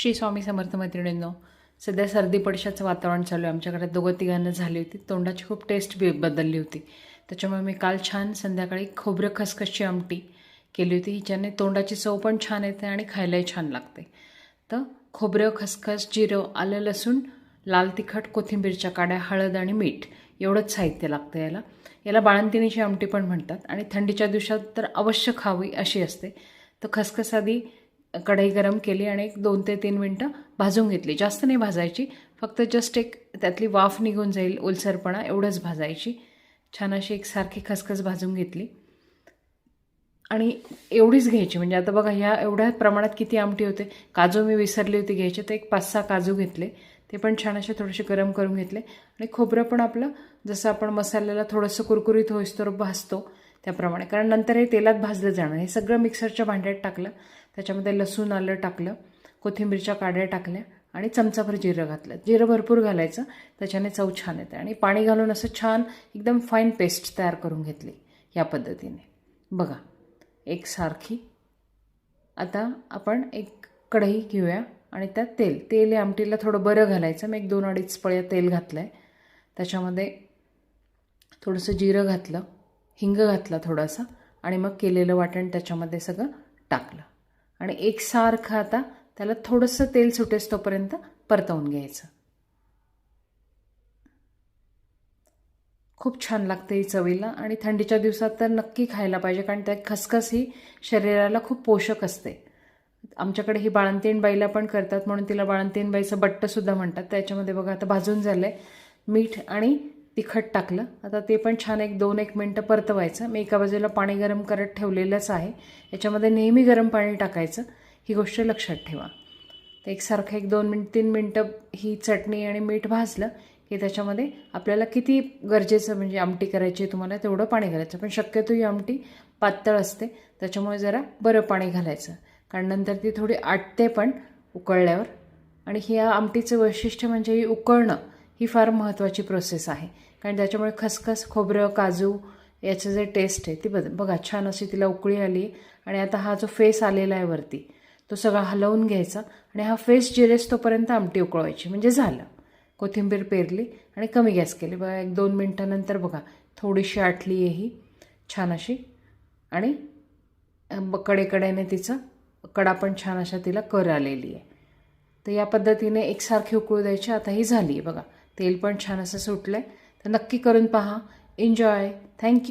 श्री स्वामी समर्थ मैत्रिणींनो सध्या सर्दी पडशाचं वातावरण चालू आहे. आमच्याकडे दोघं तिघांना झाली होती. तोंडाची खूप टेस्ट बी बदलली होती. त्याच्यामुळे मी काल छान संध्याकाळी खोबरं खसखसची आमटी केली होती हिच्याने तोंडाची चव पण छान येते आणि खायलाही छान लागते. तर खोबरं खसखस जिरं आलं लसूण लाल तिखट कोथिंबीरच्या काड्या हळद आणि मीठ एवढंच साहित्य लागतं याला. याला बाळंतिणीची आमटी पण म्हणतात आणि थंडीच्या दिवसात तर अवश्य खावी अशी असते. तर खसखस आधी कढई गरम केली आणि एक दोन ते तीन मिनटं भाजून घेतली. जास्त नाही भाजायची. फक्त जस्ट एक त्यातली वाफ निघून जाईल ओलसरपणा एवढंच भाजायची. छान अशी एक सारखी खसखस भाजून घेतली. आणि एवढीच घ्यायची. म्हणजे आता बघा ह्या एवढ्या प्रमाणात किती आमटी होते. काजू मी विसरली होती घ्यायची. तर एक पाच सहा काजू घेतले. ते पण छान असे थोडेसे गरम करून घेतले. आणि खोबरं पण आपलं जसं आपण मसाल्याला थोडंसं कुरकुरीत होईस्तोर भाजतो. त्याप्रमाणे. कारण नंतर हे तेलात भाजलं जाणं हे सगळं मिक्सरच्या भांड्यात टाकलं. त्याच्यामध्ये लसूण आलं टाकलं. कोथिंबीरच्या काड्या टाकल्या. आणि चमचाभर जिरं घातलं. जिरं भरपूर घालायचं. त्याच्याने चव छान येते. आणि पाणी घालून असं छान एकदम फाईन पेस्ट तयार करून घेतली या पद्धतीने. बघा. एक सारखी. आता आपण एक कढई घेऊया. आणि त्यात तेल. तेल या आमटीला थोडं बरं घालायचं. मी एक दोन अडीच पळ्या तेल घातलं आहे त्याच्यामध्ये थोडंसं जिरं घातलं. हिंग घातला थोडासा आणि मग केलेलं वाटण त्याच्यामध्ये सगळं टाकलं. आणि एकसारखं आता त्याला थोडंसं तेल सुटेस तोपर्यंत परतवून घ्यायचं. खूप छान लागते ही चवीला आणि थंडीच्या दिवसात तर नक्की खायला पाहिजे कारण त्यात खसखस ही शरीराला खूप पोषक असते. आमच्याकडे ही बाळंतीण बाईला पण करतात म्हणून तिला बाळंतीण बाईचं बट्टसुद्धा म्हणतात. त्याच्यामध्ये बघा आता भाजून झालं आहे मीठ आणि तिखट टाकलं. आता ते पण छान एक दोन एक मिनटं परतवायचं. मी एका बाजूला पाणी गरम करत ठेवलेलंच आहे. याच्यामध्ये नेहमी गरम पाणी टाकायचं. ही गोष्ट लक्षात ठेवा. तर एकसारखं एक दोन मिनट तीन मिनटं ही चटणी आणि मीठ भाजलं की त्याच्यामध्ये आपल्याला किती गरजेचं म्हणजे आमटी करायची तुम्हाला तेवढं पाणी घालायचं. पण शक्यतो ही आमटी पातळ असते. त्याच्यामुळे जरा बरं पाणी घालायचं. कारण नंतर ती थोडी आटते पण उकळल्यावर. आणि ह्या आमटीचं वैशिष्ट्य म्हणजे ही उकळणं. ही फार महत्त्वाची प्रोसेस आहे. कारण त्याच्यामुळे खसखस खोबरं काजू याचं जे टेस्ट आहे ती बघ बघा छान अशी तिला उकळी आली आणि आता हा जो फेस आलेला आहे वरती तो सगळा हलवून घ्यायचा आणि हा फेस जिरेस तोपर्यंत आमटी उकळवायची. म्हणजे झालं. कोथिंबीर पेरली आणि कमी गॅस केली. बघा एक दोन मिनटानंतर बघा थोडीशी आटली आहे ही छान अशी. आणि कडेकड्याने तिचं कडा पण छान अशा तिला कर आलेली आहे. तर या पद्धतीने एकसारखी उकळू द्यायची. आता ही झाली आहे बघा. तेल पण छान असं सुटलं आहे तर नक्की करून पहा. Enjoy thank you